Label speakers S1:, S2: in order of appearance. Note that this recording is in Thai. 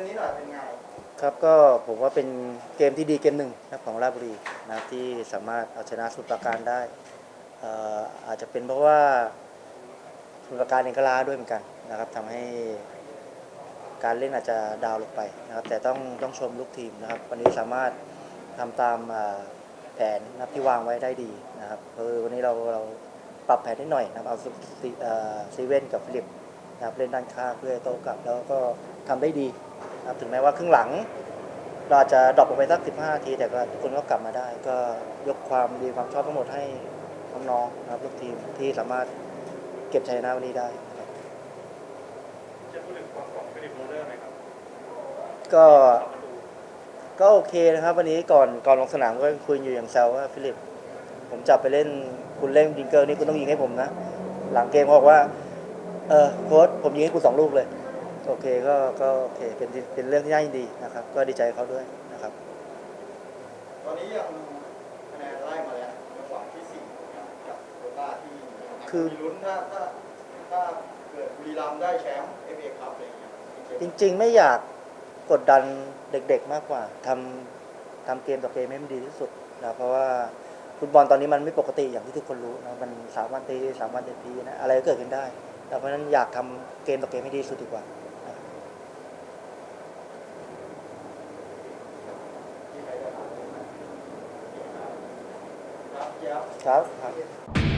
S1: มนี้หน่อยเป็นไง
S2: ครับก็ผมว่าเป็นเกมที่ดีเกมหนึ่งนะของราชบุรีนะที่สามารถเอาชนะสมุทรปราการได้เอ่ออาจจะเป็นเพราะว่าสมุทรปราการเองก็ล้าด้วยเหมือนกันนะครับทำให้การเล่นอาจจะดาวลงไปนะครับ แต่ต้องต้องชมลูกทีมนะครับ วันนี้สามารถทำตามแผนนะที่วางไว้ได้ดีนะครับเออวันนี้เราเราปรับแผนนิดหน่อยนะเอาซีเอ่อซีเว่นกับฟิลิปนะครับเล่นด้านข้างเพื่อโต้กลับแล้วก็ทำได้ดี นะครับถึงแม้ว่าครึ่งหลัง เราอาจจะดรอปลงไปสัก 15นาที แต่ก็ทุกคนก็กลับมาได้ ก็ยกความดีความชอบทั้งหมดให้น้องๆนะครับลูกทีมที่สามารถเก็บชัยชนะวันนี้ได้นะครับ
S3: จะพูดถึงความของฟิลิปโรเลอร์ไหมครับ
S2: ก็
S3: ต่อประตู
S2: ก็โอเคนะครับ วันนี้ก่อนก่อนลงสนามก็คุยอยู่อย่างแซวว่าฟิลิป ผมจับไปเล่นคุณเล่นดิงเกอร์นี่คุณต้องยิงให้ผมนะ หลังเกมเขาบอกว่า เออโค้ชผมยิงให้คุณสองลูกเลย โอเคก็ก็โอเคเป็นเป็นเรื่องที่น่ายินดีนะครับ ก็ดีใจเขาด้วยนะครับ
S1: ตอนนี้ยังคะแนนไล่มาแล้วจังหวะที่สี่กับโคต้าที่
S2: คือ
S1: มีลุ้นถ้าถ้าถ้าเกิดบุรีรัมย์ได้แชมป์เอฟเอคัพอะไรอย่างเงี้ย
S2: จริง ๆ ไม่อยากกดดันเด็กๆมากกว่าทำทำเกมต่อเกมให้มันดีที่สุดนะเพราะว่าฟุตบอลตอนนี้มันไม่ปกติอย่างที่ทุกคนรู้นะมันสามวันตีสามวันเต็มทีนะอะไรก็เกิดขึ้นได้แต่เพราะฉะนั้นอยากทำเกมต่อเกมให้ดีที่สุดดีกว่านะ
S1: ที่ใครได้ครับเจี๊ยบ
S2: ครับครับ